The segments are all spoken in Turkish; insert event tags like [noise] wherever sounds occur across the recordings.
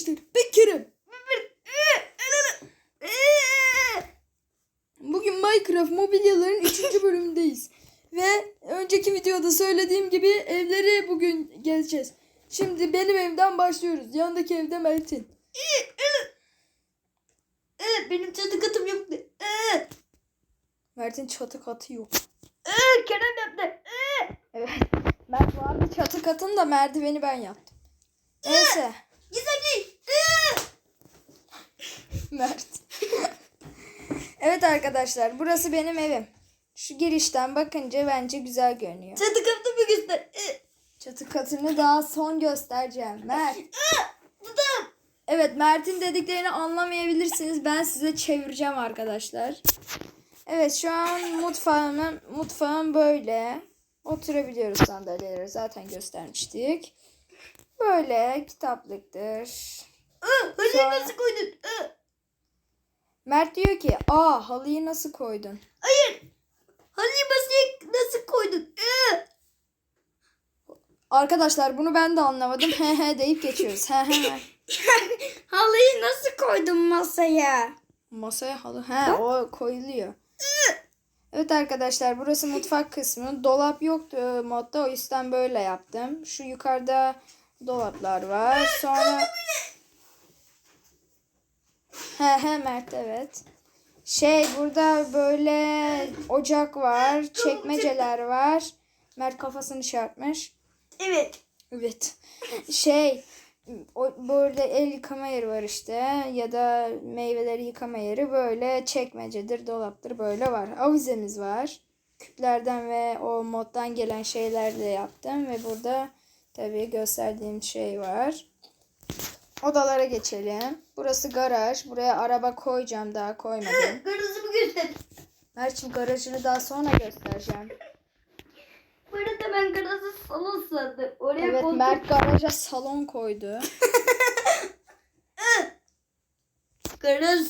arkadaşlar. Ben Kerem. Bugün Minecraft mobilyaların 3. [laughs] bölümündeyiz. Ve önceki videoda söylediğim gibi evleri bugün gezeceğiz. Şimdi benim evden başlıyoruz. Yandaki evde Mert'in. Evet benim çatı katım yoktu. Mert'in çatı katı yok. Kerem yaptı. Evet. Mert vardı çatı katında merdiveni ben yaptım. Neyse. Mert. evet arkadaşlar burası benim evim. Şu girişten bakınca bence güzel görünüyor. Çatı katımı göster. Evet. Çatı katını daha son göstereceğim. Mert. Tutam. Evet Mert'in dediklerini anlamayabilirsiniz. Ben size çevireceğim arkadaşlar. Evet şu an mutfağım, mutfağım böyle. Oturabiliyoruz sandalyelere zaten göstermiştik. Böyle kitaplıktır. Aa, Halıyı Sonra- nasıl koydun? Aa, Mert diyor ki aa halıyı nasıl koydun? Hayır. Halıyı masaya nasıl koydun? Aa, Arkadaşlar bunu ben de anlamadım. He he deyip geçiyoruz. He he. [laughs] Halıyı nasıl koydun masaya? Masaya halı. He o koyuluyor. Evet arkadaşlar burası mutfak kısmı. Dolap yoktu modda o yüzden böyle yaptım. Şu yukarıda dolaplar var. Sonra He he Mert evet. Şey burada böyle ocak var, çekmeceler var. Mert kafasını çarpmış. Evet. Evet. Şey o, burada el yıkama yeri var işte ya da meyveleri yıkama yeri böyle çekmecedir, dolaptır böyle var. Avizemiz var. Küplerden ve o moddan gelen şeylerle yaptım ve burada tabii gösterdiğim şey var. Odalara geçelim. Burası garaj. Buraya araba koyacağım daha koymadım. [laughs] Garajımı göster. Mert'im garajını daha sonra göstereceğim. Bu arada ben garajı salon sandım. Oraya Evet koltuk- Mert garaja salon koydu. [laughs] Garaj.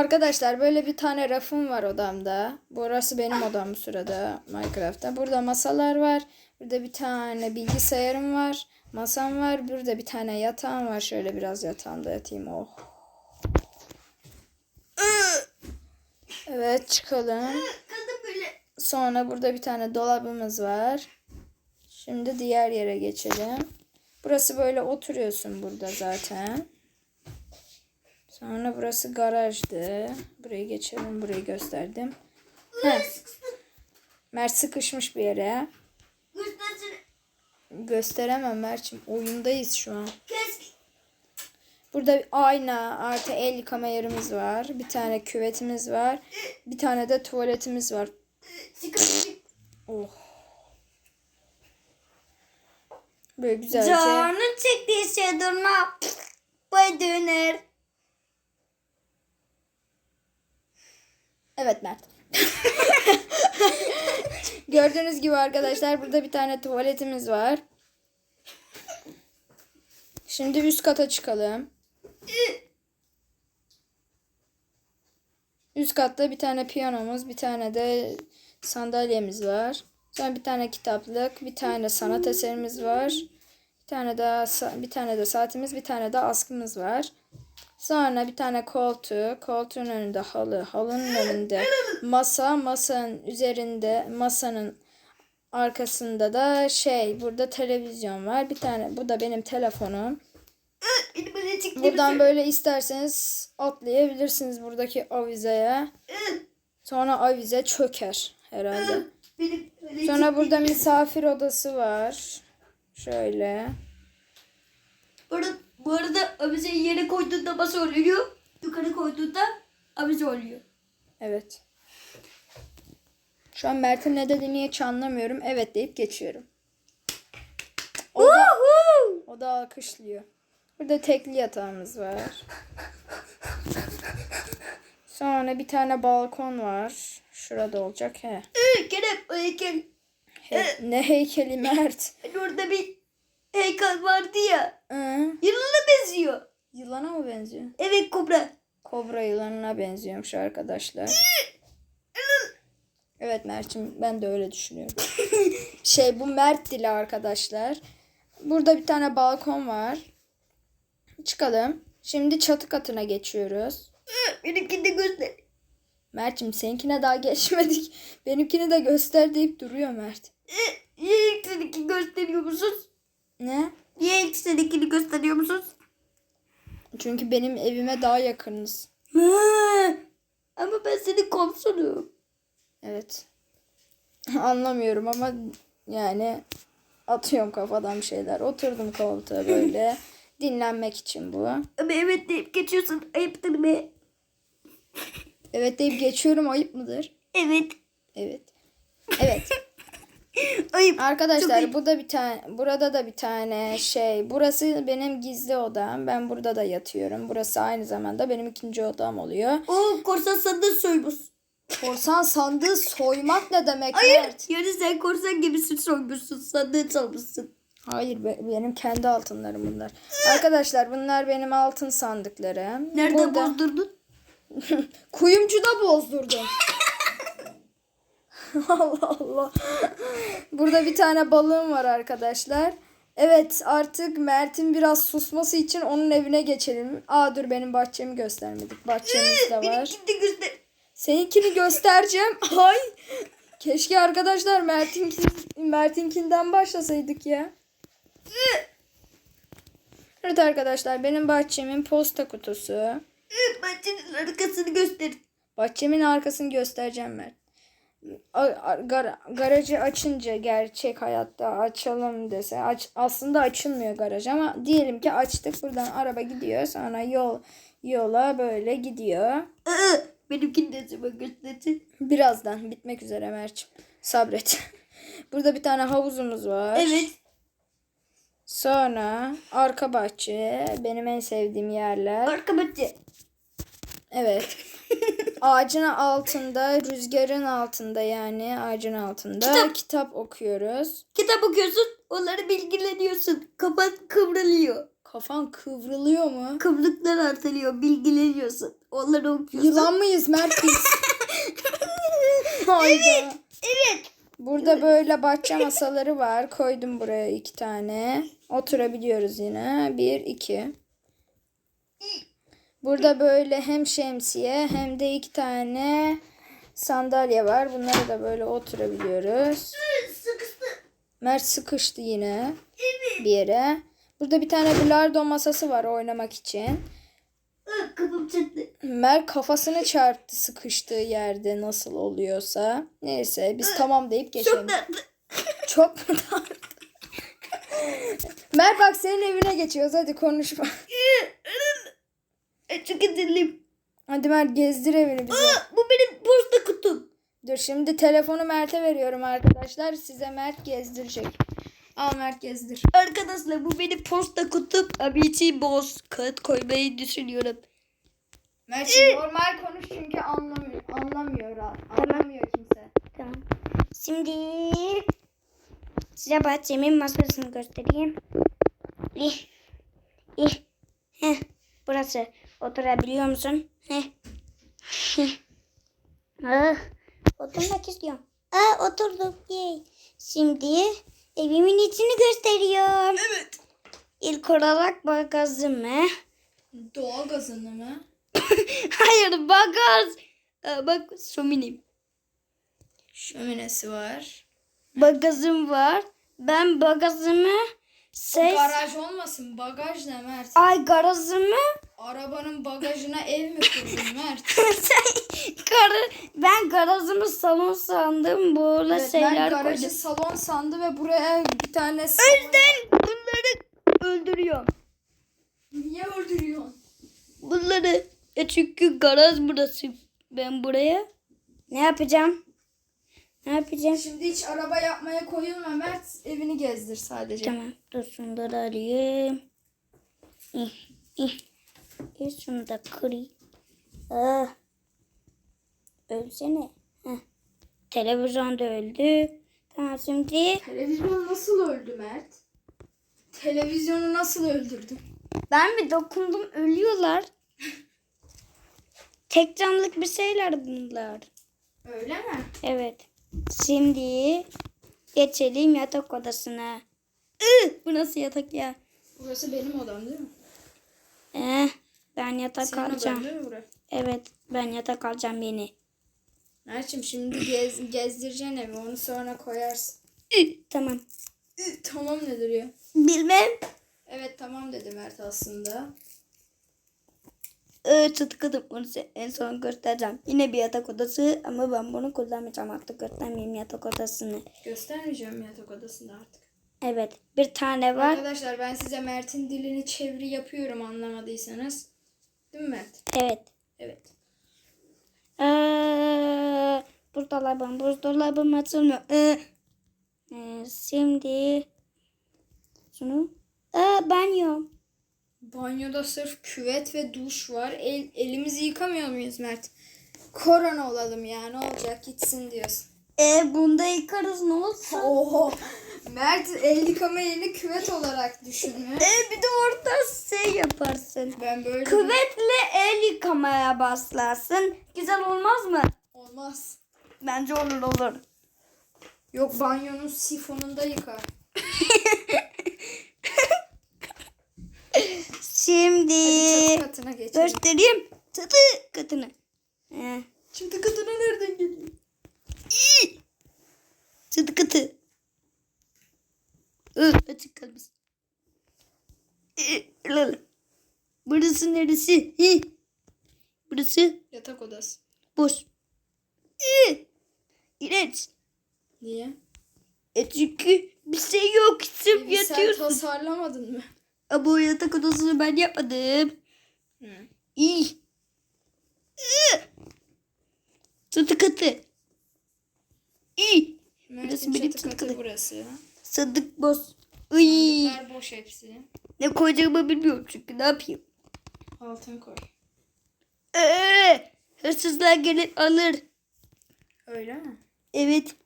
Arkadaşlar böyle bir tane rafım var odamda. Burası benim odam bu sırada Minecraft'ta. Burada masalar var. Burada bir tane bilgisayarım var. Masam var. Burada bir tane yatağım var. Şöyle biraz yatağımda yatayım. Oh. Evet çıkalım. Sonra burada bir tane dolabımız var. Şimdi diğer yere geçelim. Burası böyle oturuyorsun burada zaten. Sonra burası garajdı. Burayı geçelim. Burayı gösterdim. Heh. Mert sıkışmış bir yere. Gösteremem Mert'im. Oyundayız şu an. Burada bir ayna artı el yıkama yerimiz var. Bir tane küvetimiz var. Bir tane de tuvaletimiz var. Oh. Böyle güzelce. Canın çektiği şey durma. Bu döner. Evet Mert. [laughs] Gördüğünüz gibi arkadaşlar burada bir tane tuvaletimiz var. Şimdi üst kata çıkalım. Üst katta bir tane piyanomuz, bir tane de sandalyemiz var. Sonra bir tane kitaplık, bir tane sanat eserimiz var. Bir tane daha bir tane de saatimiz, bir tane de askımız var. Sonra bir tane koltuğu, koltuğun önünde halı, halının önünde masa, masanın üzerinde, masanın arkasında da şey, burada televizyon var. Bir tane, bu da benim telefonum. Buradan böyle isterseniz atlayabilirsiniz buradaki avizeye. Sonra avize çöker herhalde. Sonra burada misafir odası var. Şöyle. Bu arada, bu arada avizeyi yere koyduğunda masa oluyor. Yukarı koyduğunda avize oluyor. Evet. Şu an Mert'in ne dediğini hiç anlamıyorum. Evet deyip geçiyorum. O da, o da alkışlıyor. Burada tekli yatağımız var. Sonra bir tane balkon var. Şurada olacak he. Ee, Kerem heykel. He- ne heykeli Mert? Orada bir heykel vardı ya. Hı? Yılana benziyor. Yılana mı benziyor? Evet kobra. Kobra yılanına benziyormuş arkadaşlar. Evet Mert'cim ben de öyle düşünüyorum. [laughs] şey bu Mert dili arkadaşlar. Burada bir tane balkon var. Çıkalım. Şimdi çatı katına geçiyoruz. Benimkini de göster. Mert'cim seninkine daha geçmedik. Benimkini de göster deyip duruyor Mert. Niye ilk seninkini gösteriyor musunuz? Ne? Niye ilk seninkini gösteriyor musunuz? Çünkü benim evime daha yakınız. Ama ben senin komşunum. Evet. [laughs] Anlamıyorum ama yani atıyorum kafadan bir şeyler. Oturdum koltuğa [laughs] böyle. Dinlenmek için bu. Ama evet deyip geçiyorsun. Ayıptır be. Evet deyip geçiyorum ayıp mıdır? Evet. Evet. Evet. [laughs] [laughs] Çok Arkadaşlar bu da bir tane burada da bir tane şey. Burası benim gizli odam. Ben burada da yatıyorum. Burası aynı zamanda benim ikinci odam oluyor. O korsan sandığı soymuş. Korsan sandığı soymak ne demek Hayır. Mert? Yani sen korsan gibisin soymuşsun. Sandığı çalmışsın. Hayır be- benim kendi altınlarım bunlar. Arkadaşlar bunlar benim altın sandıklarım. Nerede Burada- bozdurdun? [laughs] Kuyumcuda bozdurdum. [laughs] [laughs] Allah Allah. Burada bir tane balığım var arkadaşlar. Evet artık Mert'in biraz susması için onun evine geçelim. Aa dur benim bahçemi göstermedik. Bahçemiz de var. De göster. Seninkini göstereceğim. [laughs] Ay. Keşke arkadaşlar Mert'in Mert'inkinden başlasaydık ya. Evet arkadaşlar benim bahçemin posta kutusu. Bahçenin arkasını göster. Bahçemin arkasını göstereceğim Mert. Gar- garajı açınca gerçek hayatta açalım dese aç aslında açılmıyor garaj ama diyelim ki açtık buradan araba gidiyor sonra yol yola böyle gidiyor. Benimkini de zaman göstersin. Birazdan bitmek üzere Mert'ciğim. Sabret. [laughs] Burada bir tane havuzumuz var. Evet. Sonra arka bahçe benim en sevdiğim yerler. Arka bahçe. Evet. [laughs] Ağacın altında, rüzgarın altında yani ağacın altında Kitap. kitap okuyoruz. Kitap okuyorsun. Onları bilgileniyorsun. Kafan kıvrılıyor. Kafan kıvrılıyor mu? Kıvrıklar artırıyor. Bilgileniyorsun. Onları okuyorsun. Yılan mıyız Mert biz? [laughs] Hayda. Evet. Burada böyle bahçe masaları var. Koydum buraya iki tane. Oturabiliyoruz yine. Bir, iki. Burada böyle hem şemsiye hem de iki tane sandalye var. Bunlara da böyle oturabiliyoruz. Sıkıştı. Mert sıkıştı yine bir yere. Burada bir tane bilardo masası var oynamak için. Aa, Kafam çattı. Mert kafasını çarptı sıkıştığı yerde nasıl oluyorsa. Neyse biz tamam deyip geçelim. [laughs] Çok mu? Mert bak senin evine geçiyoruz hadi konuşma. Üzüldüm. Hadi Mert gezdir evini bize. Aa, bu benim posta kutum. Dur şimdi telefonu Mert'e veriyorum arkadaşlar. Size Mert gezdirecek. Al Mert gezdir. Arkadaşlar bu benim posta kutum. Abi içi boz. Kağıt koymayı düşünüyorum. Mert normal konuş çünkü anlamıyor. Anlamıyor. Anlamıyor kimse. Tamam. Şimdi size bahçemin masasını göstereyim. İh. İh. Heh. Burası. Oturabiliyor musun? Heh. [laughs] Ah. Oturmak istiyorum. Aa oturdum. Yay. Şimdi evimin içini gösteriyorum. Evet. İlk olarak bagajımı. Doğal gazını mı? [laughs] Hayır bagaj. Aa, bak sominim. Şöminesi var. Bagajım var. Ben bagajımı ses... Garaj olmasın. Bagaj ne Mert? Ay garajımı Arabanın bagajına ev mi kurdun [laughs] Mert? sen gar ben garajımı salon sandım böyle Evet, şeyler Mert garajı koydum. salon sandı ve buraya bir tane Ben bunları öldürüyorum. Niye öldürüyorsun? Bunları. E çünkü garaj burası. Ben buraya. Ne yapacağım? Ne yapacağım? Şimdi hiç araba yapmaya koyulma Mert. Evini gezdir sadece. Tamam dur şunları alayım. İh, ih. İh, şunu da kırayım. Ah. Ölsene. Heh. Televizyon da öldü. Tamam şimdi Televizyon nasıl öldü Mert? Televizyonu nasıl öldürdün? ben bir dokundum ölüyorlar. Tek canlık bir şeyler bunlar. Öyle mi? Evet. Şimdi geçelim yatak odasına. Ih, bu nasıl yatak ya? Burası benim odam değil mi? Eh, ben yatak Senin odan alacağım. değil mi burası? Evet ben yatak alacağım yeni. Mert'cim şimdi gez, gezdireceksin evi onu sonra koyarsın. Ih, tamam. Tamam nedir ya? Bilmem. Evet tamam dedi Mert aslında. Ee, tutukladım bunu size en son göstereceğim. Yine bir yatak odası ama ben bunu kullanmayacağım artık göstermeyeyim yatak odasını. Göstermeyeceğim yatak odasında artık. Evet bir tane var. Arkadaşlar ben size Mert'in dilini çeviri yapıyorum anlamadıysanız. Değil mi Mert? Evet. Evet. Ee, buzdolabım buzdolabım açılmıyor. Ee, ee, şimdi şunu. Ee, banyo. Banyoda sırf küvet ve duş var. El, elimizi yıkamıyor muyuz Mert? Korona olalım ya ne olacak gitsin diyorsun. Ee, bunda yıkarız ne olsun? Oho. Mert el yıkama yerini küvet olarak düşünmüyor. Ee, bir de orada şey yaparsın. Ben böyle Küvetle el yıkamaya başlarsın. Güzel olmaz mı? olmaz. Bence olur olur. Yok banyonun sifonunda yıkar. [laughs] Şimdi Çatı katına geçelim. göstereyim çatı katını. Ee, Çatı katına nereden geliyor? çatı katı. Açık kalmış. Lala. Burası neresi? Burası Yatak odası. boş. Ih, İğrenç. Niye? E çünkü bir şey yok. Sırf Evi sen yatıyorsun. tasarlamadın mı? Ama yatak odasını ben yapmadım. Hı. İyi. Çatı katı. İyi. Burası benim çatı katı burası. Sadık boz. Iy. Boş hepsi. Ne koyacağımı bilmiyorum çünkü ne yapayım. Altın koy. Ee, hırsızlar gelir alır. Öyle mi? Evet.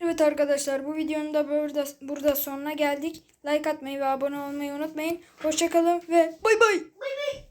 Evet arkadaşlar bu videonun da burada, burada sonuna geldik. Like atmayı ve abone olmayı unutmayın. Hoşçakalın ve bay bay.